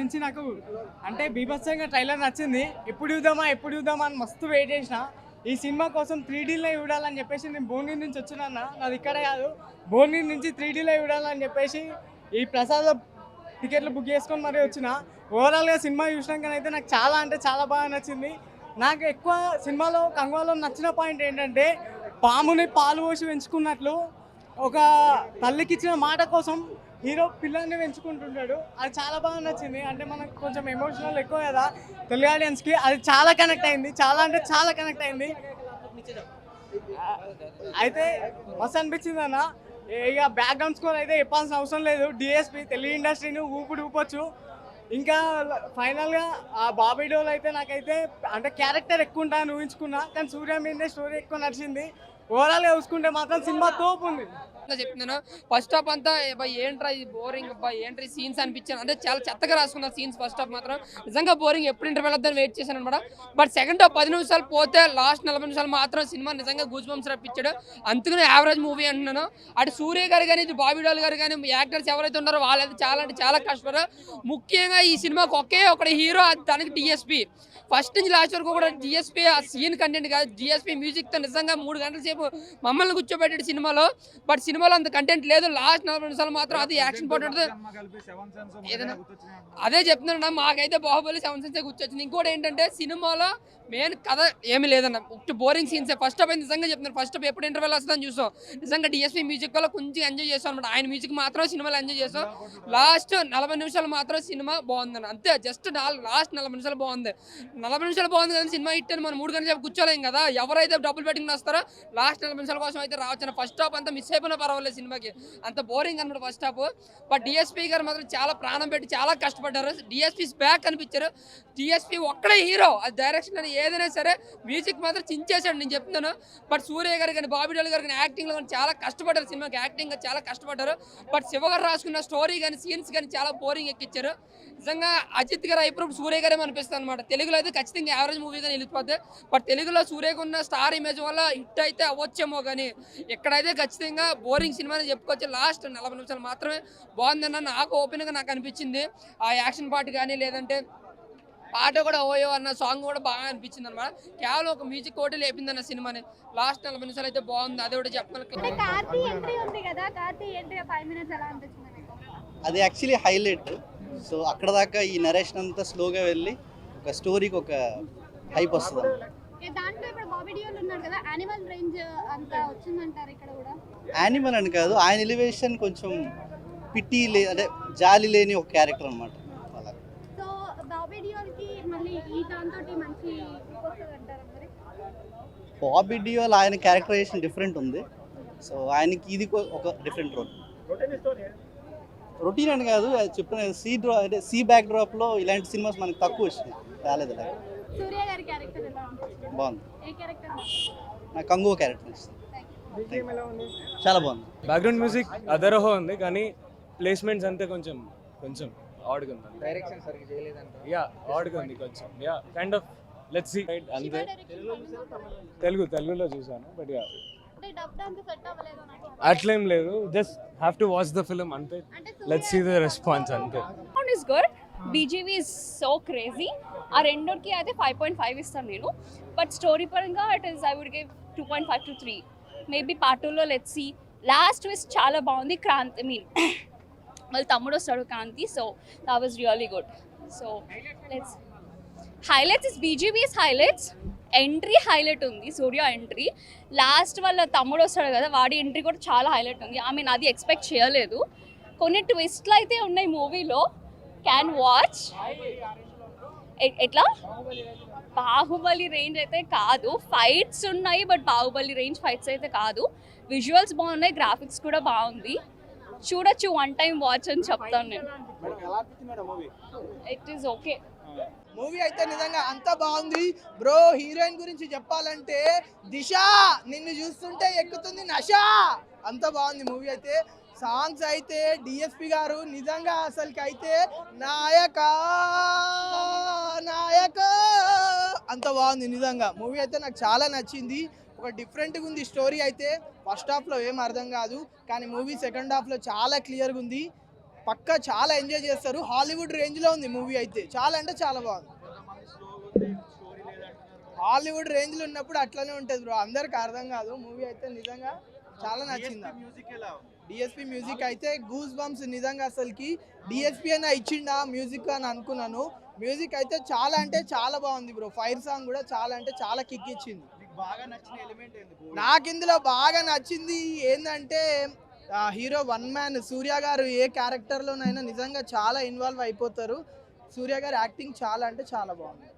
నుంచి నాకు అంటే బీభత్సంగా ట్రైలర్ నచ్చింది. ఎప్పుడు చూద్దామా ఎప్పుడు చూద్దామా అని మస్తు వెయిట్ చేసిన. ఈ సినిమా కోసం త్రీ డీలో చూడాలని చెప్పేసి నేను భువనగిరి నుంచి వచ్చినా నాది ఇక్కడే కాదు. భువనగిరి నుంచి త్రీ డీలో చూడాలని చెప్పేసి ఈ ప్రసాద్ టికెట్లు బుక్ చేసుకొని మరీ వచ్చిన. ఓవరాల్గా సినిమా చూసినాకనైతే నాకు చాలా అంటే చాలా బాగా నచ్చింది. నాకు ఎక్కువ సినిమాలో కంగవాలో నచ్చిన పాయింట్ ఏంటంటే పాముని పాలు పోసి పెంచుకున్నట్లు ఒక తల్లికిచ్చిన మాట కోసం హీరో పిల్లల్ని పెంచుకుంటుంటాడు. అది చాలా బాగా నచ్చింది. అంటే మనకు కొంచెం ఎమోషనల్ ఎక్కువ కదా. తెలుగు ఆడియన్స్కి అది చాలా కనెక్ట్ అయింది. చాలా అంటే చాలా కనెక్ట్ అయింది. అయితే మస్తు అనిపించింది అన్న. ఇక బ్యాక్గ్రౌండ్ స్కోర్ అయితే చెప్పాల్సిన అవసరం లేదు. డిఎస్పి తెలుగు ఇండస్ట్రీని ఊపిడి ఊపొచ్చు. ఇంకా ఫైనల్గా ఆ బాబీ డోల్ అయితే నాకైతే అంటే క్యారెక్టర్ ఎక్కువ ఉంటాయని ఊహించుకున్నా. కానీ సూర్య మీదే స్టోరీ ఎక్కువ నడిచింది. ఓవరాల్గా చూసుకుంటే మాత్రం సినిమా తోపు ఉంది. చెప్తున్నాను ఫస్ట్ హాఫ్ అంతా అబ్బా ఏంట్రా ఇది బోరింగ్ అబ్బా ఏంట్రా సీన్స్ అనిపించాను. అంటే చాలా చెత్తగా రాసుకున్న సీన్స్ ఫస్ట్ హాఫ్ మాత్రం. నిజంగా బోరింగ్ ఎప్పుడు ఇంటర్వెల్ వద్దని వెయిట్ చేశాను అనమాట బట్ సెకండ్ హాఫ్ పది నిమిషాలు పోతే లాస్ట్ నలభై నిమిషాలు మాత్రం సినిమా నిజంగా గూజ్ బంప్స్ రప్పించాడు. అందుకనే యావరేజ్ మూవీ అంటున్నాను. అటు సూర్య గారు కానీ ఇటు బాబీ డాల్ గారు కానీ యాక్టర్స్ ఎవరైతే ఉన్నారో వాళ్ళైతే చాలా అంటే చాలా కష్టపడారు ముఖ్యంగా ఈ సినిమాకి ఒకే ఒకటి హీరో దానికి డిఎస్పి ఫస్ట్ నుంచి లాస్ట్ వరకు కూడా డిఎస్పీ ఆ సీన్ కంటెంట్ కాదు. డిఎస్పీ మ్యూజిక్తో నిజంగా మూడు గంటల సేపు మమ్మల్ని కూర్చోబెట్టాడు సినిమాలో. బట్ సినిమాలో అంత కంటెంట్ లేదు. లాస్ట్ నలభై నిమిషాలు మాత్రం అది యాక్షన్ ఉంటుంది ఏదైనా అదే చెప్తున్నాను మాకైతే బాహుబలి సెవెన్ సెన్స్ కూర్చొచ్చింది ఇంకోటి ఏంటంటే సినిమాలో మెయిన్ కథ ఏమీ లేదన్న. బోరింగ్ సీన్స్ ఫస్ట్ హాఫ్ నిజంగా చెప్తున్నాను ఫస్ట్ హాఫ్ ఎప్పుడు ఇంటర్వెల్ వస్తుందని చూసాం. నిజంగా డిఎస్పీ మ్యూజిక్ వల్ల కొంచెం ఎంజాయ్ చేస్తాం అనమాట ఆయన మ్యూజిక్ మాత్రం సినిమాలో ఎంజాయ్ చేస్తాం. లాస్ట్ నలభై నిమిషాలు మాత్రం సినిమా బాగుందని అంతే జస్ట్ నాలుగు లాస్ట్ నలభై నిమిషాలు బాగుంది. నలభై నిమిషాలు బాగుంది కదా సినిమా హిట్ అని మనం మూడు గంటల సేపు కూర్చోలేం కదా. ఎవరైతే డబ్బులు పెట్టుకుని వస్తారో లాస్ట్ నలభై నిమిషాల కోసం అయితే రావచ్చు ఫస్ట్ హాఫ్ అంతా మిస్ అయిపోయినా పర్వాలేదు సినిమాకి. అంత బోరింగ్ అనమాట ఫస్ట్ హాఫ్ బట్ డిఎస్పీ గారు మాత్రం చాలా ప్రాణం పెట్టి చాలా కష్టపడ్డారు. డిఎస్పీ బ్యాక్ అనిపించారు. డిఎస్పీ ఒక్కడే హీరో అది డైరెక్షన్ అని ఏదైనా సరే మ్యూజిక్ మాత్రం చించేశాడు నేను చెప్తున్నాను. బట్ సూర్య గారు కానీ బాబీడోల్ గారు కానీ యాక్టింగ్లో కానీ చాలా కష్టపడ్డారు సినిమాకి. యాక్టింగ్ చాలా కష్టపడ్డారు. బట్ శివ గారు రాసుకున్న స్టోరీ కానీ సీన్స్ కానీ చాలా బోరింగ్ ఎక్కించారు నిజంగా అజిత్ గారు అయిపోయినప్పుడు సూర్య గారే అనిపిస్తుంది అనమాట తెలుగులో అయితే ఖచ్చితంగా యావరేజ్ మూవీగా నిలిచిపోద్ది. బట్ తెలుగులో సూర్యకు ఉన్న స్టార్ ఇమేజ్ వల్ల హిట్ అయితే అవ్వచ్చేమో కానీ ఎక్కడైతే ఖచ్చితంగా బోరింగ్ సినిమా అని చెప్పుకోవచ్చు లాస్ట్ నలభై నిమిషాలు మాత్రమే బాగుందన్న నాకు ఓపెన్గా నాకు అనిపించింది. ఆ యాక్షన్ పార్ట్ కానీ లేదంటే పాట కూడా ఓయో అన్న సాంగ్ కూడా బాగా అనిపించింది అనమాట కేవలం ఒక మ్యూజిక్ ఒకటి లేపిందన్న సినిమాని. లాస్ట్ నలభై నిమిషాలు అయితే బాగుంది. అది కూడా మీకు? అది యాక్చువల్లీ హైలైట్ సో అక్కడ దాకా ఈ నరేషన్ అంతా స్లోగా వెళ్ళి ఒక స్టోరీకి ఒక హైప్ వస్తుంది. ఏ దాంట్లో ఇప్పుడు బాబీ డియోల్ ఉన్నాడు కదా యానిమల్ అని కాదు ఆయన ఎలివేషన్ కొంచెం పిట్టి లే అంటే జాలి లేని ఒక క్యారెక్టర్ అనమాట అలా. సో బాబీ డియోల్కి మళ్ళీ ఈ దాంతో మంచి వస్తుంది అంటారా మరి? బాబీ డియోల్ ఆయన క్యారెక్టరైజేషన్ డిఫరెంట్ ఉంది. సో ఆయనకి ఇది ఒక డిఫరెంట్ రోల్ రొటీన్ అని కాదు అది చెప్పిన సీ డ్రా అంటే సీ బ్యాక్ డ్రాప్లో ఇలాంటి సినిమాస్ మనకు తక్కువ వచ్చినాయి. రాలేదు అలా సూర్య గారి క్యారెక్టర్ ఎలా అనిపించింది బాగుంది. ఏ క్యారెక్టర్? నాకు కంగువ క్యారెక్టర్ ఇస్తుంది చాలా బాగుంది. బ్యాక్గ్రౌండ్ మ్యూజిక్ అదరహో ఉంది కానీ ప్లేస్మెంట్స్ అంతే కొంచెం కొంచెం ఆడ్గా ఉంది డైరెక్షన్ సరిగ్గా చేయలేదంట. యా ఆడ్గా ఉంది కొంచెం. Yeah kind of let's see అంతే. తెలుగు తెలుగులో చూసాను బట్ యా అంటే డబ్ అంత సెట్ అవ్వలేదు నాకు. అట్లేం లేదు just have to watch the film అంతే. లెట్స్ సీ ద రెస్పాన్స్ అంతే. Is good BGV is so crazy ఆ రెండోకి అయితే ఫైవ్ పాయింట్ ఫైవ్ ఇస్తాను నేను బట్ స్టోరీ పరంగా it is I would give two point five to three maybe part టూలో let's see last twist చాలా బాగుంది. క్రాంతి మీన్ వాళ్ళ తమ్ముడు వస్తాడు Kranthi so that was really good so let's highlights is BGV's highlights entry highlight ఉంది Surya entry. Last వాళ్ళ తమ్ముడు వస్తాడు కదా వాడి ఎంట్రీ కూడా చాలా హైలైట్ ఉంది. ఐ మీన్ అది ఎక్స్పెక్ట్ చేయలేదు. కొన్ని ట్విస్ట్లు అయితే ఉన్నాయి మూవీలో. క్యాన్ వాచ్ ఎట్లా? బాహుబలి రేంజ్ అయితే కాదు. ఫైట్స్ ఉన్నాయి బట్ బాహుబలి రేంజ్ ఫైట్స్ అయితే కాదు. విజువల్స్ బాగున్నాయి గ్రాఫిక్స్ కూడా బాగుంది. చూడొచ్చు వన్ టైం వాచ్ అని చెప్తాను నేను. ఇట్ ఈస్ ఓకే మూవీ అయితే నిజంగా అంత బాగుంది. బ్రో హీరోయిన్ గురించి చెప్పాలంటే దిశ నిన్ను చూస్తుంటే ఎక్కుతుంది నష అంత బాగుంది మూవీ అయితే. సాంగ్స్ అయితే డిఎస్పి గారు నిజంగా అసలుకి అయితే నాయక నాయక. అంత బాగుంది నిజంగా. మూవీ అయితే నాకు చాలా నచ్చింది. ఒక డిఫరెంట్గా ఉంది స్టోరీ అయితే. ఫస్ట్ హాఫ్లో ఏం అర్థం కాదు. కానీ మూవీ సెకండ్ హాఫ్లో చాలా క్లియర్గా ఉంది పక్కా చాలా ఎంజాయ్ చేస్తారు. హాలీవుడ్ రేంజ్లో ఉంది మూవీ అయితే. చాలా అంటే చాలా బాగుంది. హాలీవుడ్ రేంజ్లో ఉన్నప్పుడు అట్లనే ఉంటుంది బ్రో. అందరికి అర్థం కాదు. మూవీ అయితే నిజంగా చాలా నచ్చింది. డిఎస్పి మ్యూజిక్ అయితే గూస్ బంప్స్ నిజంగా అసలుకి. డిఎస్పి అయినా ఇచ్చిండా మ్యూజిక్ అని అనుకున్నాను. మ్యూజిక్ అయితే చాలా అంటే చాలా బాగుంది బ్రో. ఫైర్ సాంగ్ కూడా చాలా అంటే చాలా కిక్ ఇచ్చింది. మీకు బాగా నచ్చిన ఎలిమెంట్ ఏంది నాకు ఇందులో బాగా నచ్చింది ఏంటంటే హీరో వన్ మ్యాన్ సూర్య గారు ఏ క్యారెక్టర్లోనైనా నిజంగా చాలా ఇన్వాల్వ్ అయిపోతారు. సూర్య గారు యాక్టింగ్ చాలా అంటే చాలా బాగుంది.